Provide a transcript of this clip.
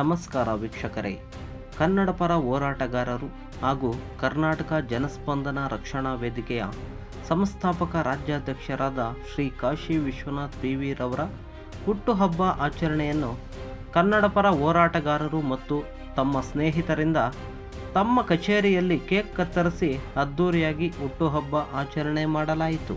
ನಮಸ್ಕಾರ ವೀಕ್ಷಕರೇ. ಕನ್ನಡ ಪರ ಹೋರಾಟಗಾರರು ಹಾಗೂ ಕರ್ನಾಟಕ ಜನಸ್ಪಂದನ ರಕ್ಷಣಾ ವೇದಿಕೆಯ ಸಂಸ್ಥಾಪಕ ರಾಜ್ಯಾಧ್ಯಕ್ಷರಾದ ಶ್ರೀ ಕಾಶಿ ವಿಶ್ವನಾಥ್ ಪಿ ವಿ ರವರ ಹುಟ್ಟುಹಬ್ಬ ಆಚರಣೆಯನ್ನು ಕನ್ನಡ ಪರ ಹೋರಾಟಗಾರರು ಮತ್ತು ತಮ್ಮ ಸ್ನೇಹಿತರಿಂದ ತಮ್ಮ ಕಚೇರಿಯಲ್ಲಿ ಕೇಕ್ ಕತ್ತರಿಸಿ ಅದ್ದೂರಿಯಾಗಿ ಹುಟ್ಟುಹಬ್ಬ ಆಚರಣೆ ಮಾಡಲಾಯಿತು.